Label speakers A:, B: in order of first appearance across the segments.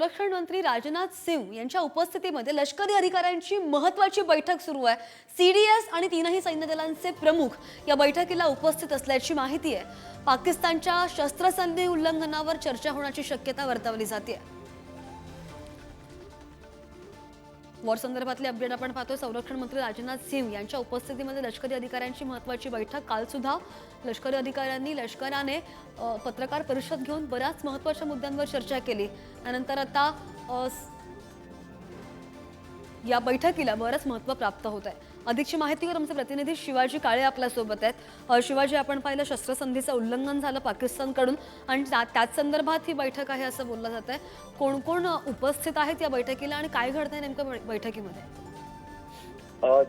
A: संरक्षण मंत्री राजनाथ सिंह यांच्या उपस्थितीमध्ये लष्करी अधिकाऱ्यांची महत्वाची बैठक सुरू आहे. सीडीएस आणि तीनही सैन्य दलांचे प्रमुख या बैठकीला उपस्थित असल्याची माहिती आहे. पाकिस्तानच्या शस्त्रसंधी उल्लंघनावर चर्चा होण्याची शक्यता वर्तवली जाते. वॉर संदर्भातले अपडेट आपण पाहतोय. संरक्षण मंत्री राजनाथ सिंह यांच्या उपस्थितीमध्ये लष्करी अधिकाऱ्यांची महत्वाची बैठक. काल सुद्धा लष्करी अधिकाऱ्यांनी लष्कराने पत्रकार परिषद घेऊन बऱ्याच महत्त्वाच्या मुद्द्यांवर चर्चा केली. त्यानंतर आता या बैठकीला बरंच महत्त्व प्राप्त होत आहे. अधिकची माहितीवर आमचे प्रतिनिधी शिवाजी काळे आपल्यासोबत आहेत. शिवाजी आपण पाहिलं शस्त्रसंधीचं उल्लंघन झालं पाकिस्तानकडून आणि त्याच संदर्भात ही बैठक आहे असं बोललं जात आहे कोण कोण उपस्थित आहेत या बैठकीला आणि काय घडतंय नेमकं बैठकीमध्ये?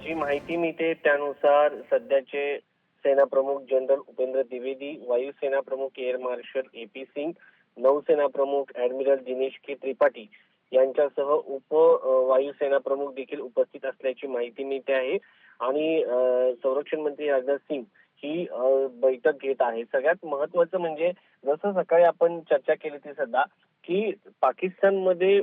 B: जी माहिती मिळते त्यानुसार सध्याचे सेना प्रमुख जनरल उपेंद्र द्विवेदी वायुसेना प्रमुख air marshal A P Singh नौसेना प्रमुख ऍडमिरल दिनेश के त्रिपाठी यांच्यासह उप वायुसेना प्रमुख देखील उपस्थित असल्याची माहिती मिळते आहे. आणि संरक्षण मंत्री राजनाथ सिंग ही बैठक घेत आहे. सगळ्यात महत्वाचं म्हणजे जसं सकाळी आपण चर्चा केली ती सध्या की पाकिस्तानमध्ये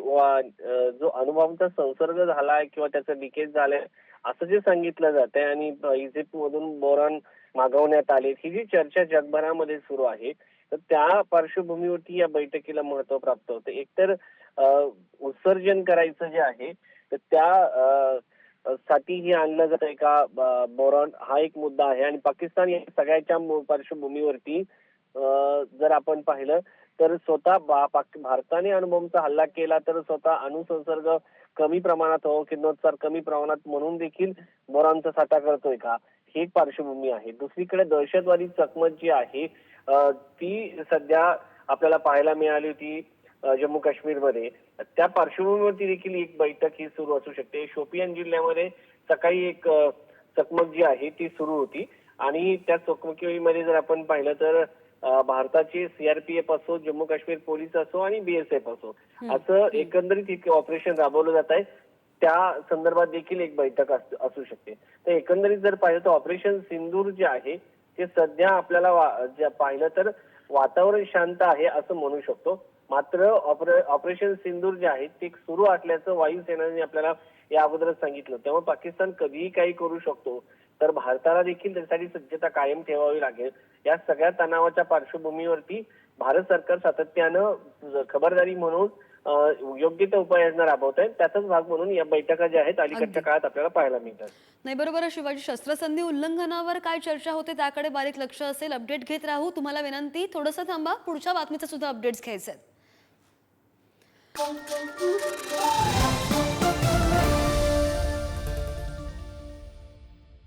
B: जो अणुबॉम्बचा संसर्ग झालाय किंवा त्याचं लिकेज झालंय असं जे सांगितलं जात आहे आणि इजिप्तमधून बोरान मागवण्यात आले ही जी चर्चा जगभरामध्ये सुरू आहे तर त्या पार्श्वभूमीवरती या बैठकीला महत्त्व प्राप्त होतं. एकतर उत्सर्जन करायचं जे आहे तर त्या साठी हे आणलं जात आहे का बोरॉन हा एक मुद्दा आहे. आणि पाकिस्तान या सगळ्याच्या पार्श्वभूमीवरती जर आपण पाहिलं तर स्वतः भारताने अणुबॉम्बचा हल्ला केला तर स्वतः अणुसंसर्ग कमी प्रमाणात हो किरणोत्सार कमी प्रमाणात म्हणून देखील बोरॉनचा साठा करतोय का? ही एक पार्श्वभूमी आहे. दुसरीकडे दहशतवादी चकमक जी आहे ती सध्या आपल्याला पाहायला मिळाली होती जम्मू काश्मीरमध्ये. त्या पार्श्वभूमीवरती देखील एक बैठक ही सुरू असू शकते. शोपियान जिल्ह्यामध्ये सकाळी एक चकमक जी आहे ती सुरू होती. आणि त्या चकमकीमध्ये जर आपण पाहिलं तर भारताचे सीआरपीएफ असो जम्मू काश्मीर पोलीस असो आणि बीएसएफ असो असं एकंदरीत एक ऑपरेशन राबवलं जात आहे. त्या संदर्भात देखील एक बैठक अस- असू शकते. तर एकंदरीत जर पाहिलं तर ऑपरेशन सिंदूर जे आहे ते सध्या आपल्याला वा- पाहिलं तर वातावरण शांत आहे असं म्हणू शकतो. मात्र ऑपरे- ऑपरेशन सिंदूर जे आहे ते सुरू असल्याचं वायुसेनाने आपल्याला या अगोदरच सांगितलं. तेव्हा पाकिस्तान कधीही काही करू शकतो तर भारताला देखील त्यासाठी सज्जता कायम ठेवावी लागेल. या सगळ्या तणावाच्या पार्श्वभूमीवरती भारत सरकार सातत्यानं खबरदारी म्हणून योग्य त्या उपाययोजना राबवत आहे त्याचाच भाग म्हणून या बैठका ज्या आहेत अलीकडच्या काळात आपल्याला पाहायला मिळतात.
A: नाही बरोबर आहे शिवाजी. शस्त्रसंधी उल्लंघनावर काय चर्चा होते त्याकडे बारीक लक्ष असेल. अपडेट घेत राहू. तुम्हाला विनंती थोडंसं थांबा. पुढच्या बातमीचं सुद्धा अपडेट्स घ्यायचे आहेत